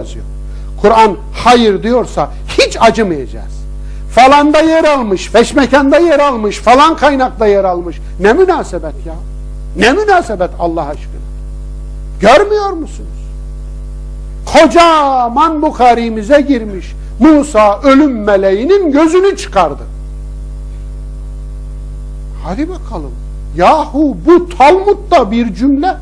yazıyor. Kur'an hayır diyorsa hiç acımayacağız. Falanda yer almış, feşmekanda yer almış, falan kaynakta yer almış. Ne münasebet ya? Ne münasebet Allah aşkına? Görmüyor musunuz? Kocaman Bukhari'mize girmiş. Musa ölüm meleğinin gözünü çıkardı. Hadi bakalım. Yahu bu Talmud'da bir cümle.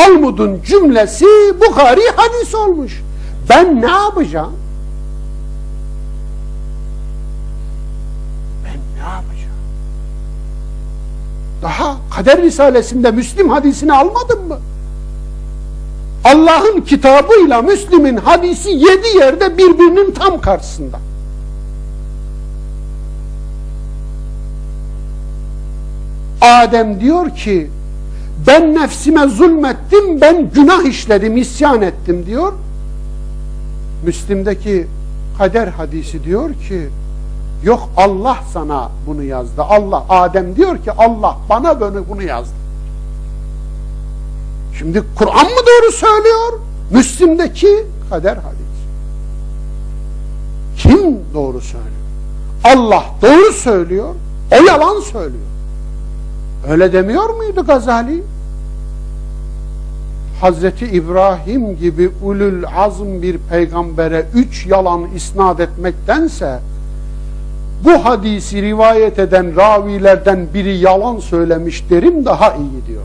Talmud'un cümlesi Bukhari hadis olmuş. Ben ne yapacağım? Ben ne yapacağım? Daha Kader Risalesi'nde Müslim hadisini almadın mı? Allah'ın kitabıyla Müslim'in hadisi yedi yerde birbirinin tam karşısında. Adem diyor ki ben nefsime zulmettim, ben günah işledim, isyan ettim diyor. Müslim'deki kader hadisi diyor ki yok Allah sana bunu yazdı. Allah Adem diyor ki Allah bana bunu, bunu yazdı. Şimdi Kur'an mı doğru söylüyor? Müslim'deki kader hadisi. Kim doğru söylüyor? Allah doğru söylüyor, o yalan söylüyor. Öyle demiyor muydu Gazali? Hazreti İbrahim gibi ulul azm bir peygambere üç yalan isnat etmektense bu hadisi rivayet eden ravilerden biri yalan söylemiş derim daha iyi diyor.